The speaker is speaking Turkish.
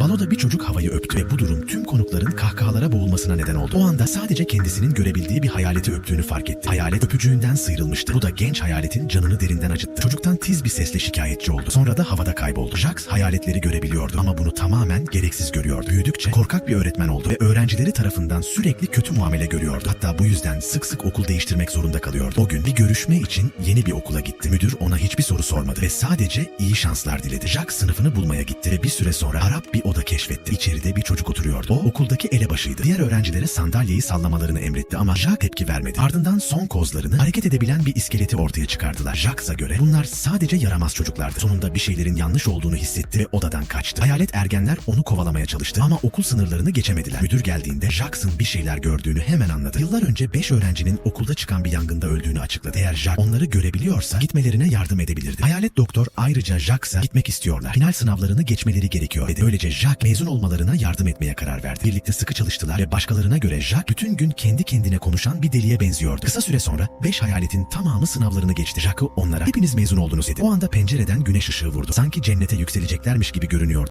Baloda bir çocuk havayı öptü ve bu durum tüm konukların kahkahalara boğulmasına neden oldu. O anda sadece kendisinin görebildiği bir hayaleti öptüğünü fark etti. Hayalet öpücüğünden sıyrılmıştı. Bu da genç hayaletin canını derinden acıttı. Çocuktan tiz bir sesle şikayetçi oldu. Sonra da havada kayboldu. Jax hayaletleri görebiliyordu ama bunu tamamen gereksiz görüyordu. Büyüdükçe korkak bir öğretmen oldu ve öğrencileri tarafından sürekli kötü muamele görüyordu. Hatta bu yüzden sık sık okul değiştirmek zorunda kalıyordu. O gün bir görüşme için yeni bir okula gitti. Müdür ona hiçbir soru sormadı ve sadece iyi şanslar diledi. Jack sınıfını bulmaya gitti ve bir süre sonra Arap bir oda keşfetti. İçeride bir çocuk oturuyordu. O okuldaki elebaşıydı. Diğer öğrencilere sandalyeyi sallamalarını emretti ama Jack tepki vermedi. Ardından son kozlarını hareket edebilen bir iskeleti ortaya çıkardılar. Jack'a göre bunlar sadece yaramaz çocuklardı. Sonunda bir şeylerin yanlış olduğunu hissetti ve odadan kaçtı. Hayalet ergenler onu kovalamaya çalıştı ama okul sınırlarını geçemediler. Müdür geldiğinde Jackson bir şeyler gördüğünü hemen anladı. Yıllar önce 5 öğrencinin okulda çıkan bir yangında öldüğünü açıkladı. Eğer Jack onları görebiliyorsa gitmelerine yardım edebilirdi. Hayalet doktor ayrıca Jack'a gitmek istiyorlar. Final sınavlarını geçmeleri gerekiyor dedi. Böylece Jack mezun olmalarına yardım etmeye karar verdi. Birlikte sıkı çalıştılar ve başkalarına göre Jack bütün gün kendi kendine konuşan bir deliye benziyordu. Kısa süre sonra 5 hayaletin tamamı sınavlarını geçti. Jack'ı onlara hepiniz mezun oldunuz dedi. O anda pencereden güneş ışığı vurdu. Sanki cennete yükseleceklermiş gibi görünüyordu.